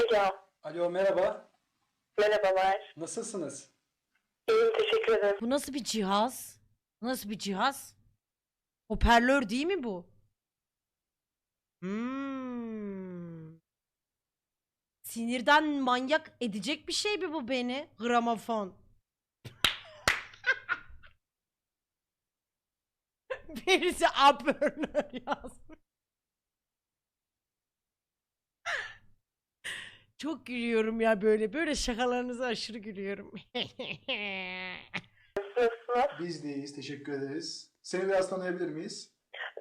Alo, Alo merhaba. merhabalar. Nasılsınız? İyiyim, teşekkür ederim. Bu nasıl bir cihaz? Bu Nasıl bir cihaz? Hoparlör değil mi bu? Hmm. Sinirden manyak edecek bir şey mi bu beni? Gramofon. Birisi hoparlör yazmış. Çok gülüyorum ya böyle. Böyle şakalarınıza aşırı gülüyorum. Nasılsınız? Biz deyiz. Teşekkür ederiz. Seni biraz tanıyabilir miyiz?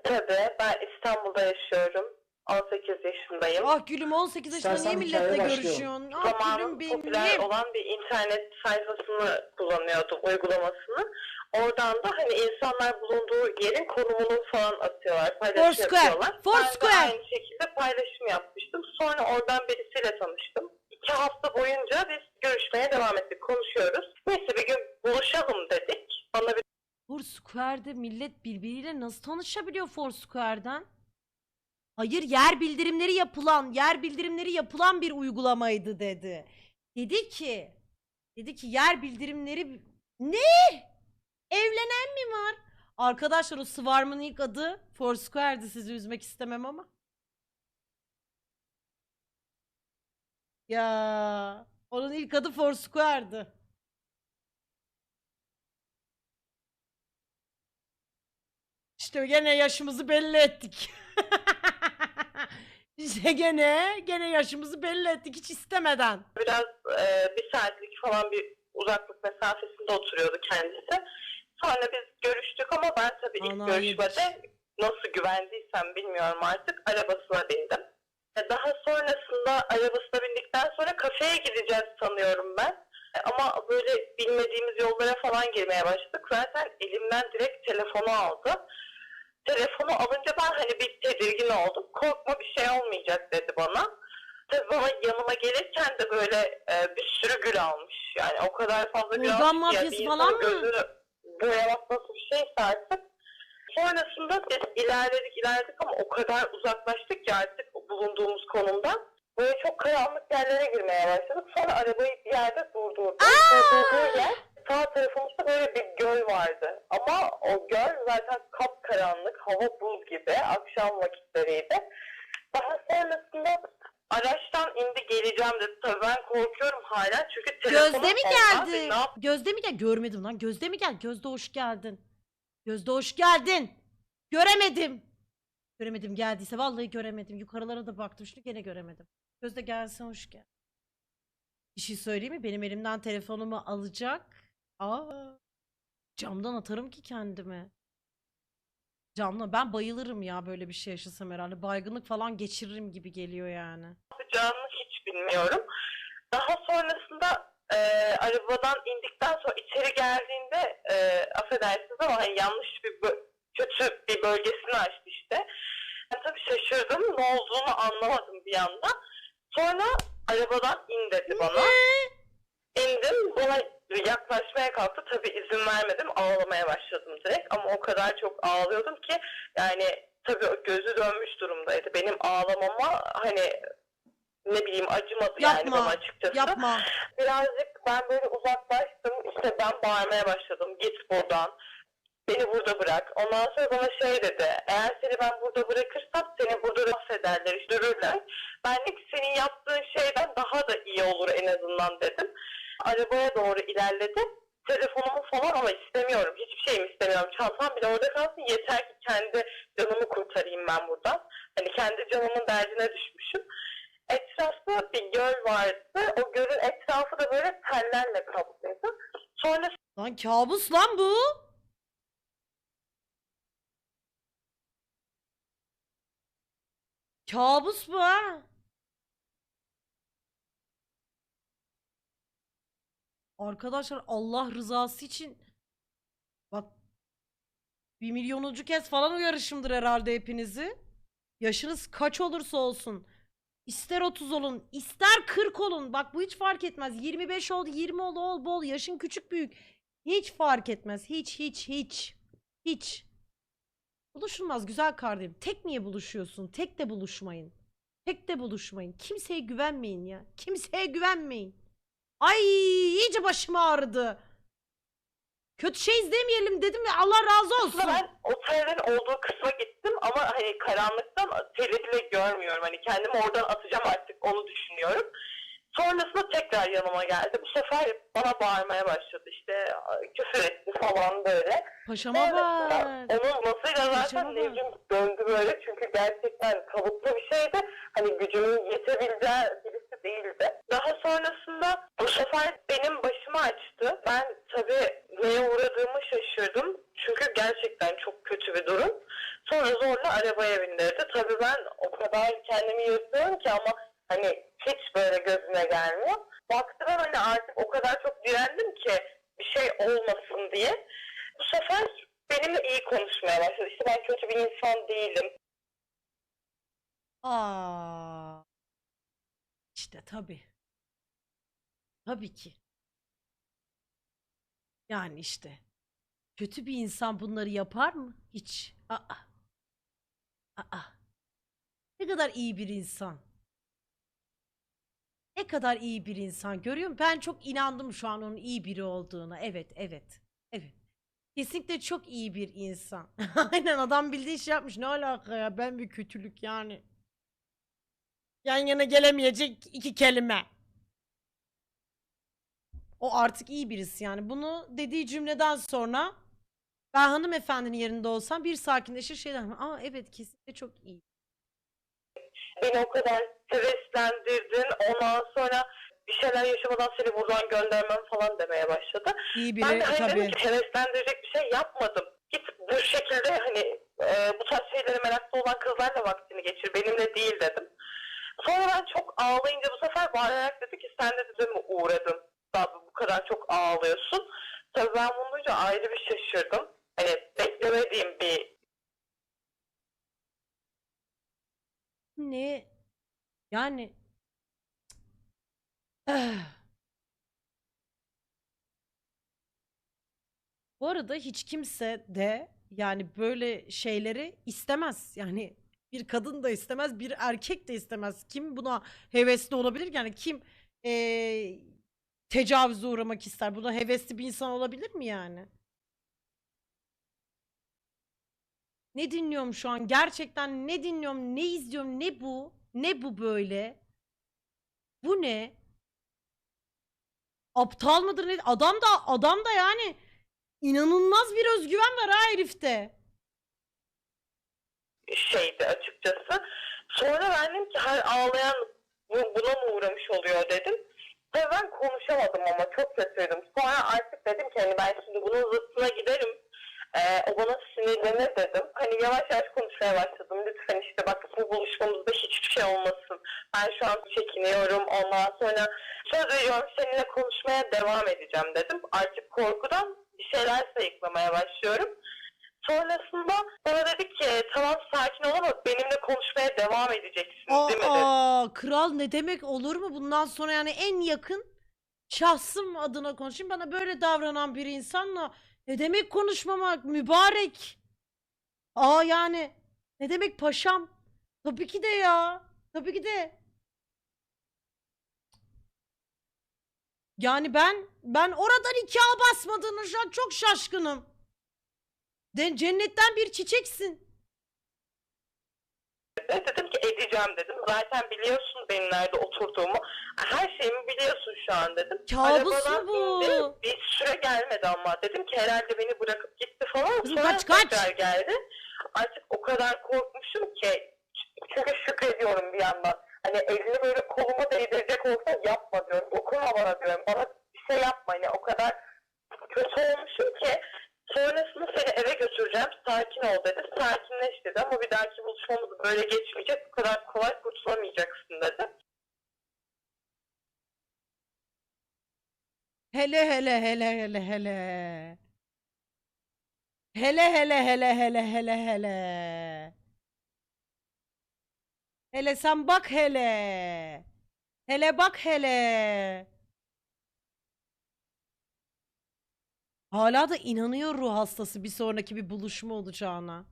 Tabii, ben İstanbul'da yaşıyorum. 18 yaşındayım. Ah gülüm 18 yaşında niye İstersen milletle başlayalım. görüşüyorsun? Ah gülüm Zamanın benim. popüler olan bir internet sayfasını kullanıyordum, uygulamasını. Oradan da hani insanlar bulunduğu yerin konumunu falan atıyorlar, paylaşım Foursquare, yapıyorlar. Ben Foursquare. de aynı şekilde paylaşım yapmıştım. Sonra oradan birisiyle tanıştım. İki hafta boyunca biz görüşmeye devam ettik, konuşuyoruz. Neyse bir gün buluşalım dedik. Bana bir Foursquare'de millet birbiriyle nasıl tanışabiliyor Foursquare'den? Hayır yer bildirimleri yapılan, yer bildirimleri yapılan bir uygulamaydı dedi. Dedi ki, dedi ki yer bildirimleri... Ne? Evlenen mi var? Arkadaşlar o Swarm'ın ilk adı Foursquare'di sizi üzmek istemem ama. Ya onun ilk adı Foursquare'dı. İşte gene yaşımızı belli ettik. İşte gene gene yaşımızı belli ettik hiç istemeden. biraz e, bir saatlik falan bir uzaklık mesafesinde oturuyordu kendisi. Sonra biz görüştük ama ben tabii ilk Ana görüşmede nasıl güvendiysem bilmiyorum artık arabasına bindim. E, Daha sonrasında arabasına bindikten sonra kafeye gideceğiz sanıyorum ben. E, Ama böyle bilmediğimiz yollara falan girmeye başladık. Zaten elimden direkt telefonu aldı. Telefonu alınca ben hani bir tedirgin oldum. Korkma bir şey olmayacak dedi bana. Tabii bana yanıma gelirken de böyle e, bir sürü gül almış. Yani o kadar fazla gül Urgan almış ki ya, mafyası bir falan mı? Gözünü boyamak nasıl bir şeyse artık. Sonrasında ilerledik ilerledik ama o kadar uzaklaştık ki artık bulunduğumuz konumdan. Böyle çok karanlık yerlere girmeye başladık. Sonra arabayı bir yerde durdurduk. Durduğu yer sağ tarafımızda böyle bir göl vardı. Ama o göl zaten kapkaranlık, hava buz gibi. Akşam vakitleriydi. Daha sonrasında araçtan indi geleceğim dedi. Tabii ben korkuyorum hala çünkü telefonum Gözde mi ondan geldi? Ne yap- Gözde mi gel? Görmedim lan. Gözde mi gel? Gözde hoş geldin. Gözde hoş geldin. Göremedim. Göremedim geldiyse vallahi göremedim. Yukarılara da baktım şimdi gene göremedim. Gözde gelsin hoş gel. Bir şey söyleyeyim mi? Benim elimden telefonumu alacak. Aa. Camdan atarım ki kendimi. Camla ben bayılırım ya böyle bir şey yaşasam herhalde. Baygınlık falan geçiririm gibi geliyor yani. yapacağını hiç bilmiyorum. Daha sonrasında e, arabadan indikten sonra içeri geldiğinde e, affedersiniz ama hani yanlış bir bö- kötü bir bölgesini açtı işte. Ben tabii şaşırdım. Ne olduğunu anlamadım bir anda. Sonra arabadan in dedi bana. İndim. Bana yaklaşmaya kalktı. Tabii izin vermedim. Ağlamaya başladım direkt. Ama o kadar çok ağlıyordum ki yani tabii gözü dönmüş durumdaydı. Benim ağlamama hani ne bileyim acımadı yani Yapma, bana açıkçası. Yapma. Birazcık ben böyle uzaklaştım. İşte ben bağırmaya başladım. Git buradan. Beni burada bırak. Ondan sonra bana şey dedi. Eğer seni ben burada bırakırsam seni burada da affederler, düşürürler. Ben de ki senin yaptığın şeyden daha da iyi olur en azından dedim. Arabaya doğru ilerledim. Telefonumu falan ama istemiyorum. Hiçbir şeyimi istemiyorum. Çantam bile orada kalsın. Yeter ki kendi canımı kurtarayım ben buradan. Hani kendi canımın derdine düşmüşüm. Etrafta bir göl vardı. O gölün etrafı da böyle tellerle kaplıydı. Sonra Lan kabus lan bu. Kabus bu ha. Arkadaşlar Allah rızası için bak bir milyonuncu kez falan uyarışımdır herhalde hepinizi. Yaşınız kaç olursa olsun. İster 30 olun, ister 40 olun. Bak bu hiç fark etmez. 25 ol, 20 ol, ol, bol. Yaşın küçük büyük. Hiç fark etmez. Hiç, hiç, hiç. Hiç. Buluşulmaz güzel kardeşim. Tek niye buluşuyorsun? Tek de buluşmayın. Tek de buluşmayın. Kimseye güvenmeyin ya. Kimseye güvenmeyin. Ay iyice başım ağrıdı. Kötü şey izlemeyelim dedim ya Allah razı olsun. Aslında ben otelin olduğu kısma gittim ama hani karanlıktan teli bile görmüyorum. Hani kendimi oradan atacağım artık onu düşünüyorum. Sonrasında tekrar yanıma geldi. Bu sefer bana bağırmaya başladı işte küfür etti falan böyle. Paşama Evet, bak. Onun masayla zaten nevrim döndü böyle çünkü gerçekten kalıplı bir şeydi. Hani gücümün yetebileceği değildi. Daha sonrasında bu sefer benim başımı açtı. Ben tabii neye uğradığımı şaşırdım. Çünkü gerçekten çok kötü bir durum. Sonra zorla arabaya bindirdi. Tabii ben o kadar kendimi yırtıyorum ki ama hani hiç böyle gözüme gelmiyor. Baktım hani artık o kadar çok direndim ki bir şey olmasın diye. Bu sefer benimle iyi konuşmaya başladı. İşte ben kötü bir insan değilim. Aa. İşte tabii. Tabii ki. Yani işte. Kötü bir insan bunları yapar mı? Hiç. Aa. Aa. Ne kadar iyi bir insan. Ne kadar iyi bir insan görüyor musun? Ben çok inandım şu an onun iyi biri olduğuna. Evet, evet. Evet. Kesinlikle çok iyi bir insan. Aynen adam bildiği şey yapmış. Ne alaka ya? Ben bir kötülük yani. Yan yana gelemeyecek iki kelime. O artık iyi birisi yani. Bunu dediği cümleden sonra ben hanımefendinin yerinde olsam bir sakinleşir şey derim. Aa evet kesinlikle çok iyi. Beni o kadar streslendirdin. Ondan sonra bir şeyler yaşamadan seni buradan göndermem falan demeye başladı. İyi ben biri de hani tabii. dedim ki heveslendirecek bir şey yapmadım. Git bu şekilde hani e, bu tarz şeylere meraklı olan kızlarla vaktini geçir. Benimle değil dedim. Sonra ben çok ağlayınca bu sefer bağırarak dedi ki sen de bize mi uğradın? Daha bu kadar çok ağlıyorsun. Tabii ben bunu duyunca ayrı bir şaşırdım. Hani beklemediğim bir Ne? Yani. Bu arada hiç kimse de yani böyle şeyleri istemez. Yani bir kadın da istemez, bir erkek de istemez. Kim buna hevesli olabilir? Yani kim eee tecavüze uğramak ister? Buna hevesli bir insan olabilir mi yani? Ne dinliyorum şu an? Gerçekten ne dinliyorum? Ne izliyorum? Ne bu? Ne bu böyle? Bu ne? Aptal mıdır ne? Adam da adam da yani inanılmaz bir özgüven var ha herifte. Şeydi açıkçası. Sonra dedim ki her ağlayan bu- buna mı uğramış oluyor dedim. Ve ben konuşamadım ama çok kötüydüm. Sonra artık dedim ki hani ben şimdi bunun zıttına giderim. Ee, o bana sinirlenir dedim. Hani yavaş yavaş konuşmaya başladım. Lütfen işte bak bu buluşmamızda hiçbir şey olmasın. Ben şu an çekiniyorum. Ondan sonra söz veriyorum seninle konuşmaya devam edeceğim dedim. Artık korkudan bir şeyler sayıklamaya başlıyorum. Sonrasında bana dedi ki tamam sakin ol ama benimle konuşmaya devam edeceksin değil mi dedi. Aa, kral demek olur mu bundan sonra yani en yakın şahsım adına konuşayım. Bana böyle davranan bir insanla ne demek konuşmamak mübarek. Aa yani ne demek paşam? Tabii ki de ya. Tabii ki de. Yani ben ben oradan nikah basmadığını şu an çok şaşkınım. De, cennetten bir çiçeksin. Ben dedim ki edeceğim dedim. Zaten biliyorsun benim nerede oturduğumu. Her şeyimi biliyorsun şu an dedim. Kabus Arabadan mu bu? indim. Bir süre gelmedi ama. Dedim ki herhalde beni bırakıp gitti falan. Kızım Sonra kaç, kaç? tekrar geldi. Artık o kadar korkmuşum ki. Çünkü şükrediyorum bir yandan. Hani elini böyle koluma değdirecek olsa yapma diyorum. Dokunma bana diyorum. Bana bir şey yapma. Hani o kadar kötü olmuşum ki. Sonrasında seni eve götüreceğim. Sakin ol dedi. Sakinleş dedi ama bir dahaki böyle geçmeyecek. Bu kadar kolay kurtulamayacaksın dedi. Hele hele hele hele hele. Hele hele hele hele hele hele. Hele sen bak hele. Hele bak hele. Hala da inanıyor ruh hastası bir sonraki bir buluşma olacağına.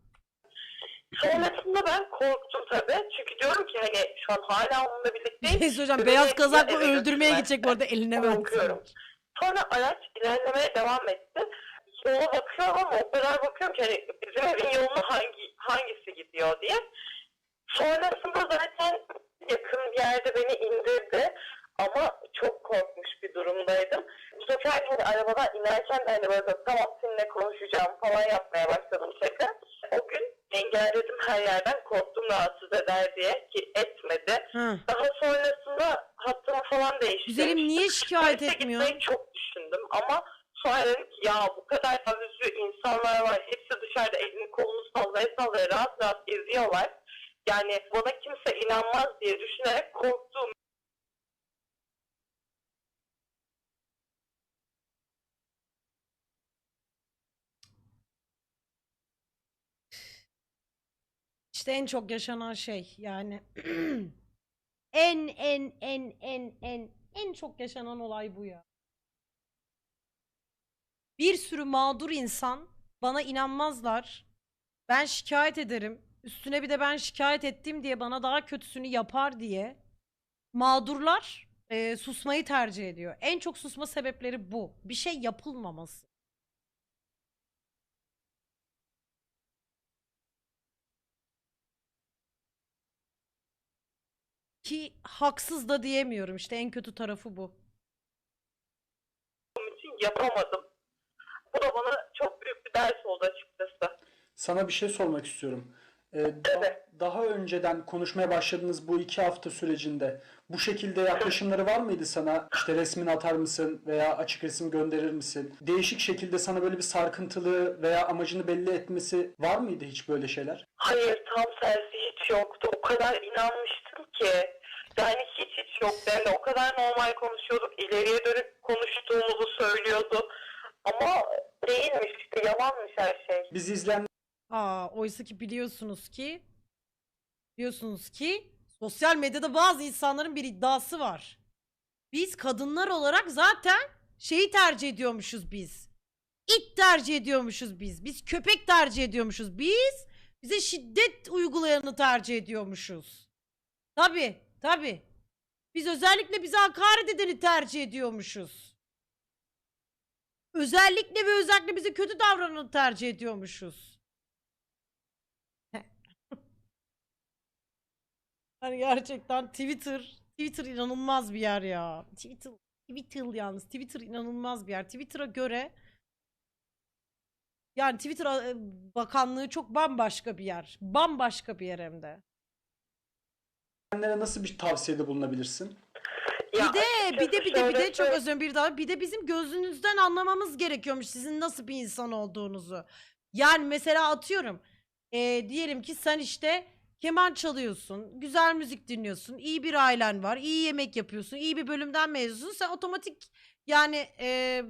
Sonrasında ben korktum tabii. Çünkü diyorum ki hani şu an hala onunla Bir birlikteyim. şey söyleyeceğim. Ürünü Beyaz kazaklı eve öldürmeye gidecek bu arada eline korkuyorum. versin. Sonra araç ilerlemeye devam etti. Yola bakıyorum ama o kadar bakıyorum ki hani bizim evin yoluna hangi hangisi gidiyor diye. Sonrasında zaten yakın bir yerde beni indirdi. Ama çok korkmuş bir durumdaydım. Bu sefer hani arabadan inerken de hani böyle tamam seninle konuşacağım falan yapmaya başladım tekrar. O gün engelledim her yerden korktum rahatsız eder diye ki etmedi. Hı. Daha sonrasında hattımı falan değiştirdim. Güzelim niye şikayet Polise etmiyor? gitmeyi çok düşündüm ama sonra dedim ki ya bu kadar tavizli insanlar var. Hepsi dışarıda elini kolunu sallaya sallaya rahat rahat geziyorlar. Yani bana kimse inanmaz diye düşünerek korktum. İşte en çok yaşanan şey yani en en en en en en çok yaşanan olay bu ya. Bir sürü mağdur insan bana inanmazlar. Ben şikayet ederim. Üstüne bir de ben şikayet ettim diye bana daha kötüsünü yapar diye mağdurlar eee, susmayı tercih ediyor. En çok susma sebepleri bu. Bir şey yapılmaması. Ki haksız da diyemiyorum işte en kötü tarafı bu. Bunun için yapamadım. Bu da bana çok büyük bir ders oldu açıkçası. Sana bir şey sormak istiyorum. Ee, da- daha önceden konuşmaya başladığınız bu iki hafta sürecinde bu şekilde yaklaşımları var mıydı sana? İşte resmini atar mısın veya açık resim gönderir misin? Değişik şekilde sana böyle bir sarkıntılı veya amacını belli etmesi var mıydı hiç böyle şeyler? Hayır tam tersi hiç yoktu. O kadar inanmıştım ki. Yani hiç hiç yoktu. Yani o kadar normal konuşuyorduk. ileriye dönük konuştuğumuzu söylüyordu. Ama değilmiş işte yalanmış her şey. Bizi izleyen Aa, oysa ki biliyorsunuz ki biliyorsunuz ki sosyal medyada bazı insanların bir iddiası var. Biz kadınlar olarak zaten şeyi tercih ediyormuşuz biz. İt tercih ediyormuşuz biz. Biz köpek tercih ediyormuşuz. Biz bize şiddet uygulayanı tercih ediyormuşuz. Tabi tabi. Biz özellikle bize hakaret edeni tercih ediyormuşuz. Özellikle ve özellikle bize kötü davrananı tercih ediyormuşuz. Hani gerçekten Twitter, Twitter inanılmaz bir yer ya. Twitter, Twitter yalnız Twitter inanılmaz bir yer. Twitter'a göre yani Twitter e, bakanlığı çok bambaşka bir yer. Bambaşka bir yer hem de. İzleyenlere nasıl bir tavsiyede bulunabilirsin? Ya Bir de bir de bir de bir de çok özür dilerim bir daha bir de bizim gözünüzden anlamamız gerekiyormuş sizin nasıl bir insan olduğunuzu. Yani mesela atıyorum e, diyelim ki sen işte keman çalıyorsun, güzel müzik dinliyorsun, iyi bir ailen var, iyi yemek yapıyorsun, iyi bir bölümden mezunsun. Sen otomatik yani e,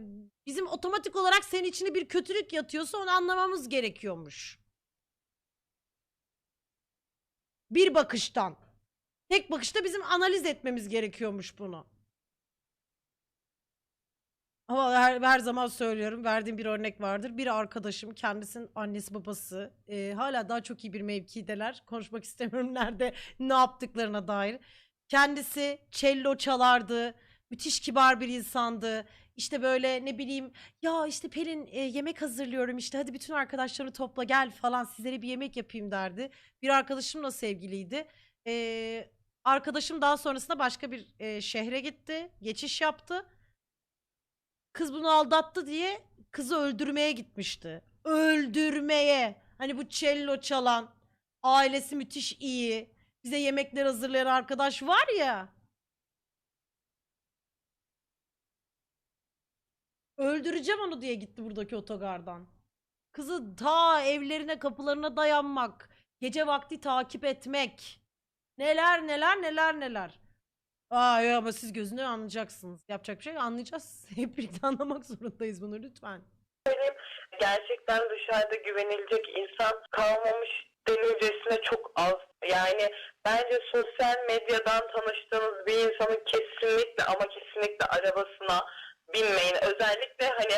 bizim otomatik olarak senin içine bir kötülük yatıyorsa onu anlamamız gerekiyormuş. Bir bakıştan. Tek bakışta bizim analiz etmemiz gerekiyormuş bunu. Ama her, her zaman söylüyorum verdiğim bir örnek vardır. Bir arkadaşım kendisinin annesi babası e, hala daha çok iyi bir mevkideler. Konuşmak istemiyorum nerede ne yaptıklarına dair. Kendisi cello çalardı. Müthiş kibar bir insandı. İşte böyle ne bileyim ya işte Pelin e, yemek hazırlıyorum işte hadi bütün arkadaşları topla gel falan sizlere bir yemek yapayım derdi. Bir arkadaşımla sevgiliydi. E, arkadaşım daha sonrasında başka bir e, şehre gitti. Geçiş yaptı. Kız bunu aldattı diye kızı öldürmeye gitmişti. Öldürmeye. Hani bu cello çalan, ailesi müthiş iyi, bize yemekler hazırlayan arkadaş var ya. Öldüreceğim onu diye gitti buradaki otogardan. Kızı ta evlerine kapılarına dayanmak, gece vakti takip etmek. Neler neler neler neler. Aa ya ama siz gözünden anlayacaksınız. Yapacak bir şey. Anlayacağız. Hep birlikte anlamak zorundayız bunu lütfen. gerçekten dışarıda güvenilecek insan kalmamış denilcesine çok az. Yani bence sosyal medyadan tanıştığınız bir insanın kesinlikle ama kesinlikle arabasına binmeyin. Özellikle hani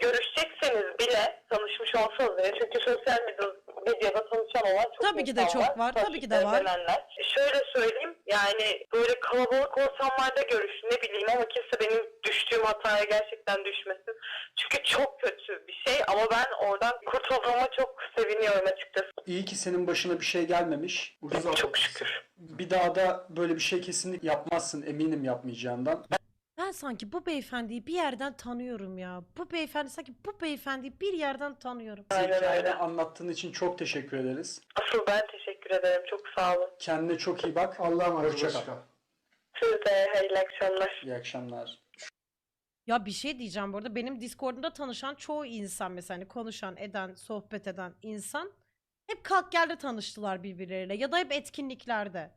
görüşecekseniz bile tanışmış olsanız bile çünkü sosyal medya- medyada tanışan olan çok Tabii ki de çok var, tabii ki de var. Evlenenler. Şöyle söyleyeyim yani böyle kalabalık ortamlarda görüş ne bileyim ama kimse benim düştüğüm hataya gerçekten düşmesin. Çünkü çok kötü bir şey ama ben oradan kurtulduğuma çok seviniyorum açıkçası. İyi ki senin başına bir şey gelmemiş. Ucuz Çok şükür. Bir daha da böyle bir şey kesinlikle yapmazsın eminim yapmayacağından. Ben sanki bu beyefendiyi bir yerden tanıyorum ya. Bu beyefendi sanki bu beyefendiyi bir yerden tanıyorum. Aynen öyle. anlattığın için çok teşekkür ederiz. Asıl ben teşekkür ederim. Çok sağ olun. Kendine çok iyi bak. Allah'a emanet Hoşça kal. Siz de hayırlı akşamlar. İyi akşamlar. Ya bir şey diyeceğim bu arada. Benim Discord'umda tanışan çoğu insan mesela hani konuşan, eden, sohbet eden insan hep kalk geldi tanıştılar birbirleriyle ya da hep etkinliklerde.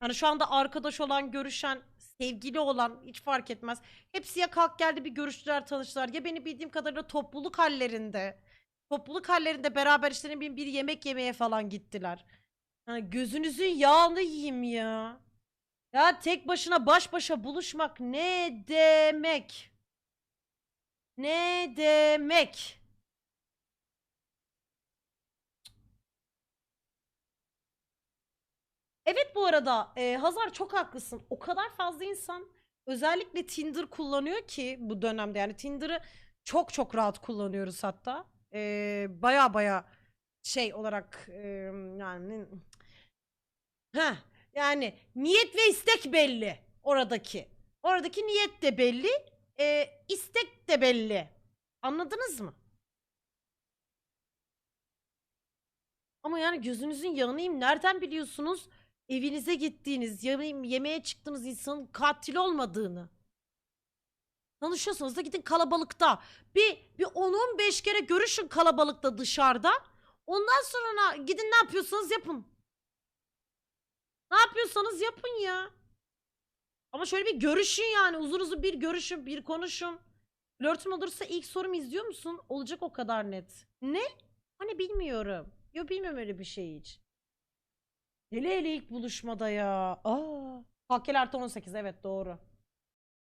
Hani şu anda arkadaş olan, görüşen, sevgili olan hiç fark etmez. Hepsi ya kalk geldi bir görüştüler, tanıştılar ya beni bildiğim kadarıyla topluluk hallerinde topluluk hallerinde beraber işte ne bir yemek yemeye falan gittiler. Hani gözünüzün yağını yiyeyim ya. Ya tek başına baş başa buluşmak ne demek? Ne demek? Evet bu arada e, Hazar çok haklısın. O kadar fazla insan özellikle Tinder kullanıyor ki bu dönemde yani Tinder'ı çok çok rahat kullanıyoruz hatta. E, baya baya şey olarak e, yani Heh, yani niyet ve istek belli oradaki. Oradaki niyet de belli, e, istek de belli. Anladınız mı? Ama yani gözünüzün yanıyım. Nereden biliyorsunuz evinize gittiğiniz, yeme- yemeğe çıktığınız insanın katil olmadığını? Tanışıyorsanız da gidin kalabalıkta. Bir, bir 10-15 kere görüşün kalabalıkta dışarıda. Ondan sonra gidin ne yapıyorsanız yapın. Ne yapıyorsanız yapın ya. Ama şöyle bir görüşün yani. Uzun uzun bir görüşün, bir konuşun. Flörtün olursa ilk sorum izliyor musun? Olacak o kadar net. Ne? Hani bilmiyorum. Yok bilmiyorum öyle bir şey hiç. Hele hele ilk buluşmada ya. Aa. Hakkel artı 18 evet doğru.